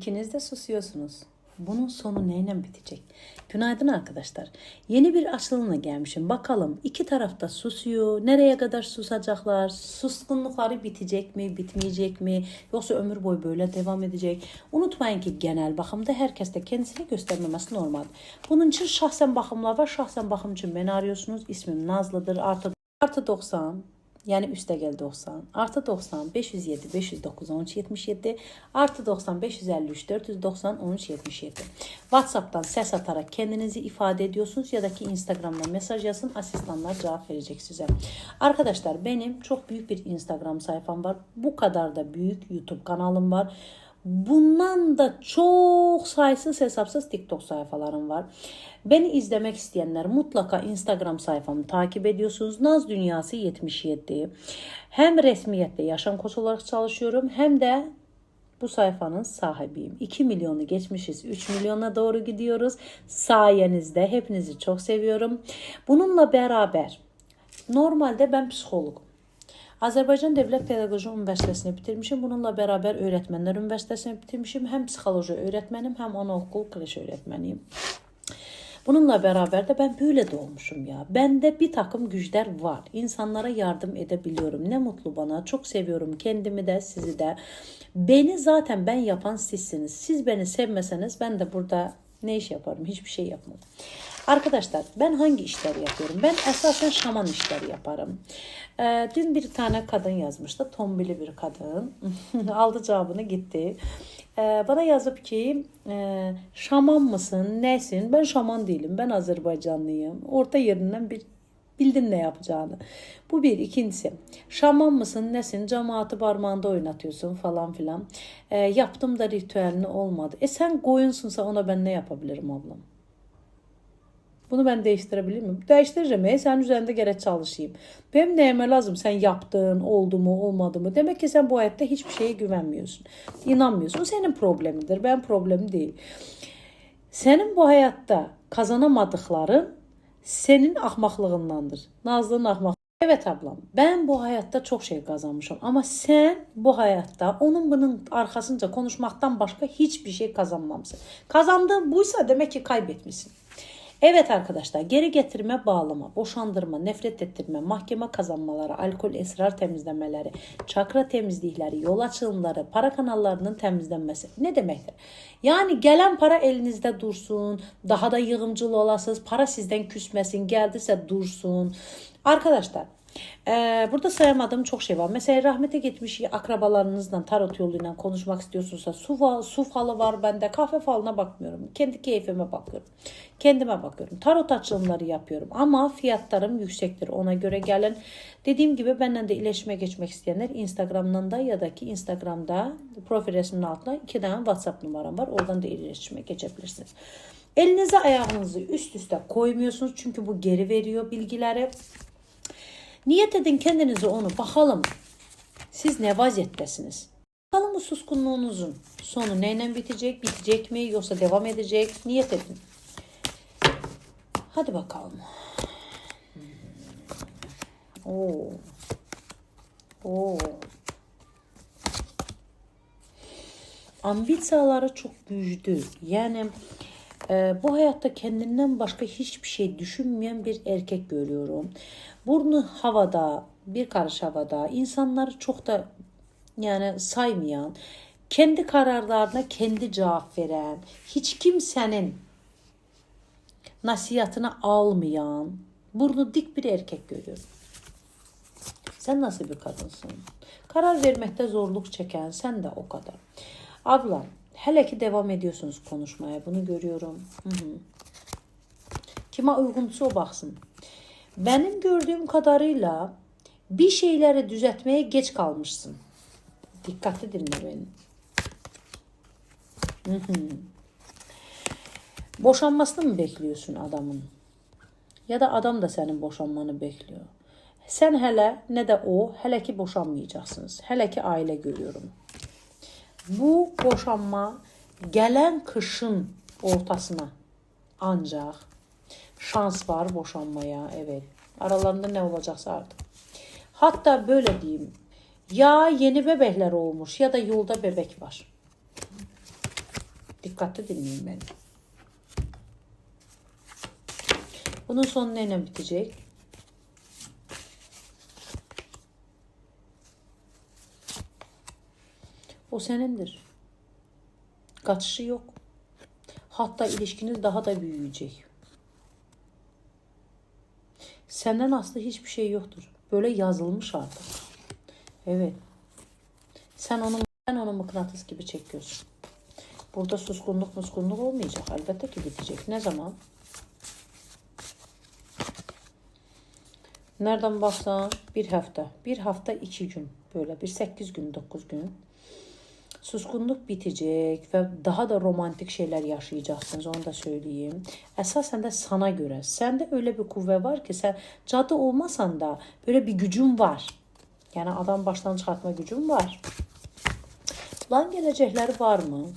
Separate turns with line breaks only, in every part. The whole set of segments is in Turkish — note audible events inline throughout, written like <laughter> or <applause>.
İkiniz de susuyorsunuz. Bunun sonu neyle bitecek? Günaydın arkadaşlar. Yeni bir açılımla gelmişim. Bakalım iki tarafta susuyor. Nereye kadar susacaklar? Suskunlukları bitecek mi, bitmeyecek mi? Yoksa ömür boyu böyle devam edecek? Unutmayın ki genel bakımda herkes de kendisini göstermemesi normal. Bunun için şahsen bakımlar var. Şahsen bakım için beni arıyorsunuz. İsmim Nazlı'dır. Artı, artı 90 yani üste gel 90 artı 90 507 509 13 77 artı 90 553 490 13 77 WhatsApp'tan ses atarak kendinizi ifade ediyorsunuz ya da ki Instagram'dan mesaj yazın asistanlar cevap verecek size. Arkadaşlar benim çok büyük bir Instagram sayfam var. Bu kadar da büyük YouTube kanalım var. Bundan da çok sayısız hesapsız TikTok sayfalarım var. Beni izlemek isteyenler mutlaka Instagram sayfamı takip ediyorsunuz. Naz Dünyası 77. Hem resmiyette yaşam koçu olarak çalışıyorum hem de bu sayfanın sahibiyim. 2 milyonu geçmişiz. 3 milyona doğru gidiyoruz. Sayenizde hepinizi çok seviyorum. Bununla beraber normalde ben psikologum. Azərbaycan Dövlət Pedaqoji Universitetini bitirmişim. Bununla beraber Öğretmenler Üniversitesini bitirmişim. Hem psixoloji öğretmenim, hem anaokul kreş öğretmeniyim. Bununla beraber de ben böyle doğmuşum ya. Bende bir takım güçler var. İnsanlara yardım edebiliyorum. Ne mutlu bana. Çok seviyorum kendimi de sizi de. Beni zaten ben yapan sizsiniz. Siz beni sevmeseniz ben de burada ne iş yaparım? Hiçbir şey yapmam. Arkadaşlar ben hangi işleri yapıyorum? Ben esasen şaman işleri yaparım. Ee, dün bir tane kadın yazmıştı. Tombili bir kadın. <laughs> Aldı cevabını gitti. Ee, bana yazıp ki e, şaman mısın? Nesin? Ben şaman değilim. Ben Azerbaycanlıyım. Orta yerinden bir Bildim ne yapacağını. Bu bir. ikincisi şaman mısın nesin cemaati parmağında oynatıyorsun falan filan. E, yaptım da ritüelini olmadı. E sen koyunsunsa ona ben ne yapabilirim ablam? Bunu ben değiştirebilir miyim? Değiştiririm. E, sen üzerinde gerek çalışayım. Benim neyime lazım? Sen yaptığın oldu mu olmadı mı? Demek ki sen bu hayatta hiçbir şeye güvenmiyorsun. İnanmıyorsun. Senin problemidir. Ben problemim değil. Senin bu hayatta kazanamadıkların senin ahmaklığındandır. Nazlı'nın ahmak. Evet ablam ben bu hayatta çok şey kazanmışım ama sen bu hayatta onun bunun arkasınca konuşmaktan başka hiçbir şey kazanmamışsın. Kazandığın buysa demek ki kaybetmişsin. Evet arkadaşlar geri getirme, bağlama, boşandırma, nefret ettirme, mahkeme kazanmaları, alkol, esrar temizlemeleri, çakra temizlikleri, yol açılımları, para kanallarının temizlenmesi ne demektir? Yani gelen para elinizde dursun, daha da yığımcıl olasınız, para sizden küsmesin, geldiyse dursun. Arkadaşlar ee, burada sayamadığım çok şey var. Mesela rahmete gitmiş akrabalarınızla tarot yoluyla konuşmak istiyorsunuzsa su, su falı var bende. Kahve falına bakmıyorum. Kendi keyfime bakıyorum. Kendime bakıyorum. Tarot açılımları yapıyorum. Ama fiyatlarım yüksektir. Ona göre gelin. Dediğim gibi benden de iletişime geçmek isteyenler Instagram'dan da ya da ki Instagram'da profil resminin altında iki tane WhatsApp numaram var. Oradan da iletişime geçebilirsiniz. Elinizi ayağınızı üst üste koymuyorsunuz. Çünkü bu geri veriyor bilgileri. Niyet edin kendinize onu. Bakalım siz ne vaziyettesiniz? Bakalım bu suskunluğunuzun sonu neyle bitecek? Bitecek mi yoksa devam edecek? Niyet edin. Hadi bakalım. Oo. Oo. Ambisiyaları çok güçlü. Yani e, bu hayatta kendinden başka hiçbir şey düşünmeyen bir erkek görüyorum. Burnu havada, bir karış havada. İnsanları çok da yani saymayan, kendi kararlarına kendi cevap veren, hiç kimsenin nasihatını almayan, burnu dik bir erkek görüyorum. Sen nasıl bir kadınsın? Karar vermekte zorluk çeken sen de o kadar. Ablam hele ki devam ediyorsunuz konuşmaya bunu görüyorum. Hı hı. Kime uygunsa o baksın. Benim gördüğüm kadarıyla bir şeyleri düzeltmeye geç kalmışsın. Dikkatli dinle beni. Hı hı. Boşanmasını mı bekliyorsun adamın? Ya da adam da senin boşanmanı bekliyor. Sen hele ne de o hele ki boşanmayacaksınız. Hele ki aile görüyorum. Bu boşanma gelen kışın ortasına ancak şans var boşanmaya evet. Aralarında ne olacaksa artık. Hatta böyle diyeyim. Ya yeni bebekler olmuş ya da yolda bebek var. Dikkatli dinleyin beni. Bunun sonu neyle bitecek? O senindir. Kaçışı yok. Hatta ilişkiniz daha da büyüyecek. Senden aslı hiçbir şey yoktur. Böyle yazılmış artık. Evet. Sen onu sen onu mıknatıs gibi çekiyorsun. Burada suskunluk muskunluk olmayacak. Elbette ki bitecek. Ne zaman? Nereden baksan bir hafta. Bir hafta iki gün. Böyle bir sekiz gün, dokuz gün. Suskunluk bitecek ve daha da romantik şeyler yaşayacaksınız onu da söyleyeyim. Esasen de sana göre. Sende öyle bir kuvve var ki sen cadı olmasan da böyle bir gücün var. Yani adam baştan çıkartma gücün var. Lan gelecekleri var mı?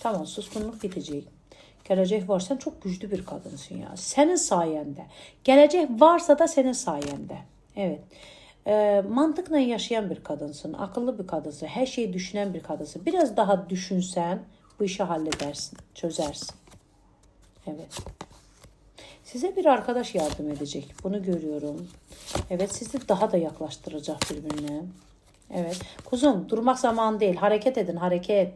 Tamam suskunluk bitecek. Gelecek var. Sen çok güçlü bir kadınsın ya. Senin sayende. Gelecek varsa da senin sayende. Evet. Ee, mantıkla yaşayan bir kadınsın. Akıllı bir kadınsın. Her şeyi düşünen bir kadınsın. Biraz daha düşünsen bu işi halledersin. Çözersin. Evet. Size bir arkadaş yardım edecek. Bunu görüyorum. Evet sizi daha da yaklaştıracak birbirine. Evet. Kuzum durmak zamanı değil. Hareket edin hareket.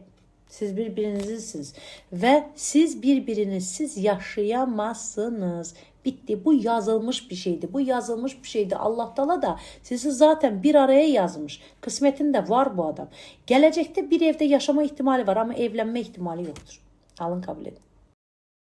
Siz birbirinizsiniz. Ve siz birbirinizsiz yaşayamazsınız. Bitti. Bu yazılmış bir şeydi. Bu yazılmış bir şeydi. Allah Teala da sizi zaten bir araya yazmış. Kısmetinde var bu adam. Gelecekte bir evde yaşama ihtimali var ama evlenme ihtimali yoktur. Alın kabul edin.